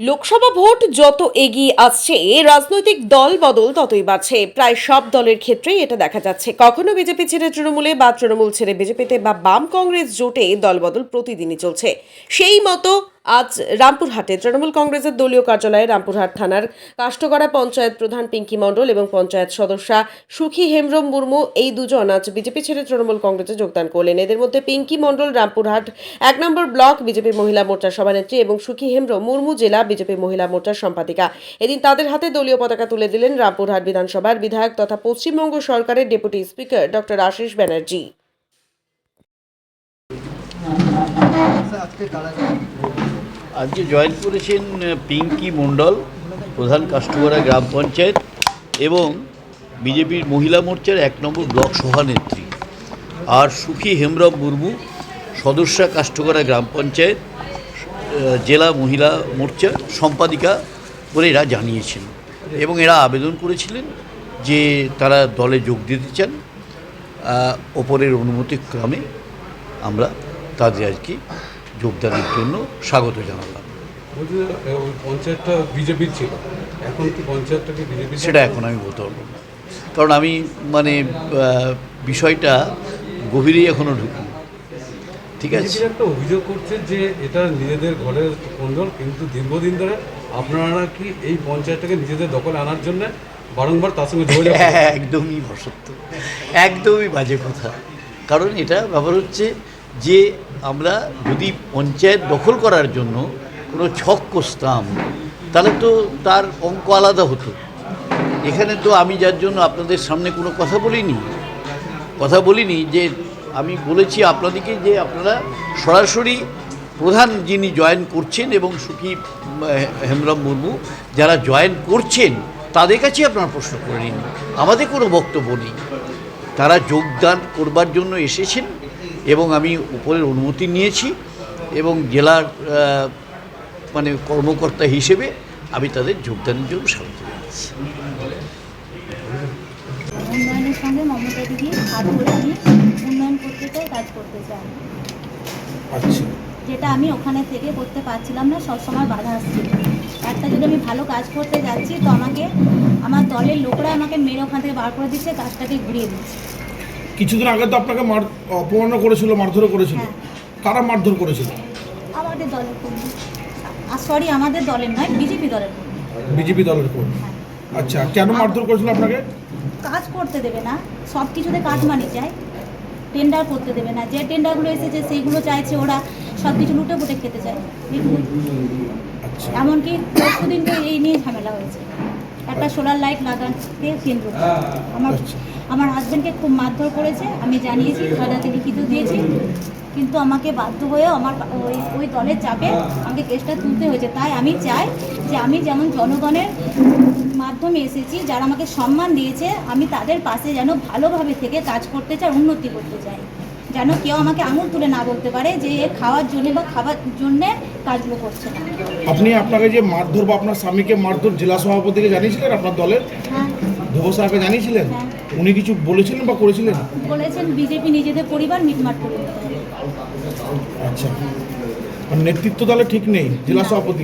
Lok Sabha vote যত এগিয়ে আসছে, রাজনৈতিক দল বদল ততই বাড়ছে। প্রায় সব দলের ক্ষেত্রেই এটা দেখা যাচ্ছে। কখনো বিজেপি ছেড়ে তৃণমূলে বা তৃণমূল ছেড়ে বিজেপিতে বা বাম কংগ্রেস জোটে দলবদল প্রতিদিনই চলছে। সেই মতো আজ রামপুরহাটে তৃণমূল কংগ্রেসের দলীয় কার্যালয়ে রামপুরহাট থানার কাষ্টগড়া পঞ্চায়েত প্রধান পিঙ্কি মণ্ডল এবং পঞ্চায়েত সদস্যা সুখী হেমব্রম মুর্মু, এই দুজন আজ বিজেপি ছেড়ে তৃণমূল কংগ্রেসে যোগদান করলেন। এদের মধ্যে পিঙ্কি মণ্ডল রামপুরহাট এক নম্বর ব্লক, বিজেপি মহিলা মোর্চার সভানেত্রী এবং সুখী হেমব্রম মুর্মু জেলা বিজেপি মহিলা মোর্চার সম্পাদিকা। এদিন তাদের হাতে দলীয় পতাকা তুলে দিলেন রামপুরহাট বিধানসভার বিধায়ক তথা পশ্চিমবঙ্গ সরকারের deputy speaker doctor Ashis Banerjee. আজকে জয়েন করেছেন পিঙ্কি মণ্ডল, প্রধান কাষ্টগড়া গ্রাম পঞ্চায়েত এবং বিজেপির মহিলা মোর্চার এক নম্বর ব্লক সভানেত্রী। আর সুখী হেমব্রম মুর্মু, সদস্যা কাষ্টগড়া গ্রাম পঞ্চায়েত জেলা মহিলা মোর্চা সম্পাদিকা বলে এরা জানিয়েছেন। এবং এরা আবেদন করেছিলেন যে তারা দলে যোগ দিতে চান। ওপরের অনুমতিক্রমে আমরা তাদের আজকে যোগদানের জন্য স্বাগত জানালাম। পঞ্চায়েতটা বিজেপির ছিল। এখন কি বিজেপি সেটা এখন আমি বলতে পারব না। কারণ আমি মানে বিষয়টা গভীরেই এখনও ঢুকি ঠিক আছে? একটা অভিযোগ করছে যে এটা নিজেদের ঘরের কোন্দল কিন্তু দীর্ঘদিন ধরে আপনারা কি এই পঞ্চায়েতটাকে নিজেদের দখলে আনার জন্য বারংবার তার সঙ্গে যোগাযোগ হ্যাঁ, একদমই অসত্য। একদমই বাজে কথা। কারণ এটা ব্যাপার হচ্ছে যে আমরা যদি পঞ্চায়েত দখল করার জন্য কোনো ছক কষতাম তাহলে তো তার অঙ্ক আলাদা হতো। এখানে তো আমি যার জন্য আপনাদের সামনে কোনো কথা বলিনি কথা বলিনি যে আমি বলেছি আপনাদেরকে যে আপনারা সরাসরি প্রধান যিনি জয়েন করছেন এবং সুখী উম, হেমব্রম মুর্মু যারা জয়েন করছেন তাদের কাছে আপনারা প্রশ্ন করে নিন। আমাদের কোনো বক্তব্য নেই। তারা যোগদান করবার জন্য এসেছেন। এবং আমি উপরের অনুমতি নিয়েছি এবং জেলার মানে কর্মকর্তা হিসেবে আমি তাদের যোগদানের জন্য স্বাগত জানাচ্ছি। উন্নয়নের সঙ্গে মমতা দিদি হাত ধরে নিয়ে উন্নয়ন করতে চাই কাজ করতে চাই আচ্ছা। যেটা আমি ওখানে থেকে করতে পারছিলাম না সবসময় বাধা আসছিল। একটা যদি আমি ভালো কাজ করতে যাচ্ছি তো আমাকে আমার দলের লোকরা আমাকে মেরে ওখান থেকে বার করে দিচ্ছে কাজটাকে ঘুরিয়ে দিচ্ছে। কিছুদিন আগে তো আপনাকে মার অপমাননা করেছিল মারধরও করেছিল। হ্যাঁ। কারা মারধর করেছিল? আমাদের দলের কর্মী। সরি আমাদের দলের নয় বিজেপি দলের কর্মী। বিজেপি দলের কর্মী। হ্যাঁ। আচ্ছা কেন মারধর করেছিল আপনাকে? কাজ করতে দেবে না সব কিছুতে কাজ মানি চাই টেন্ডার করতে দেবে না যে টেন্ডারগুলো এসেছে সেইগুলো চাইছে ওরা সব কিছু লুটে পুটে খেতে চায়। আচ্ছা। এমনকি পরশু দিনকে এই নিয়ে ঝামেলা হয়েছে। একটা সোলার লাইট লাগাতে কেন্দ্র। আমার আচ্ছা। আমার হাজব্যান্ডকে খুব মারধর করেছে আমি জানিয়েছি থানাতে লিখিত দিয়েছি কিন্তু আমাকে বাধ্য হয়েও আমার ওই ওই দলের চাপে আমাকে কেসটা তুলতে হয়েছে। তাই আমি চাই যে আমি যেমন জনগণের মাধ্যমে এসেছি যারা আমাকে সম্মান দিয়েছে আমি তাদের পাশে যেন ভালোভাবে থেকে কাজ করতে চাই উন্নতি করতে চাই। যেন কেউ আমাকে আঙুল তুলে না বলতে পারে যে এ খাওয়ার জন্য বা খাবার জন্যে কাজগুলো করছে না। আপনি আপনাকে যে মারধর বা আপনার স্বামীকে মারধর জেলা সভাপতিকে জানিয়েছিলেন আপনার দলের? হ্যাঁ। ধ্রুব সাহাকে জানিয়েছিলেন? হ্যাঁ। উনি কিছু বলেছিলেন বা করেছিলেন? বলেছেন বিজেপি নিজেদের পরিবার মিটমাট করে আচ্ছা। নেতৃত্ব তাহলে ঠিক নেই জেলা সভাপতি।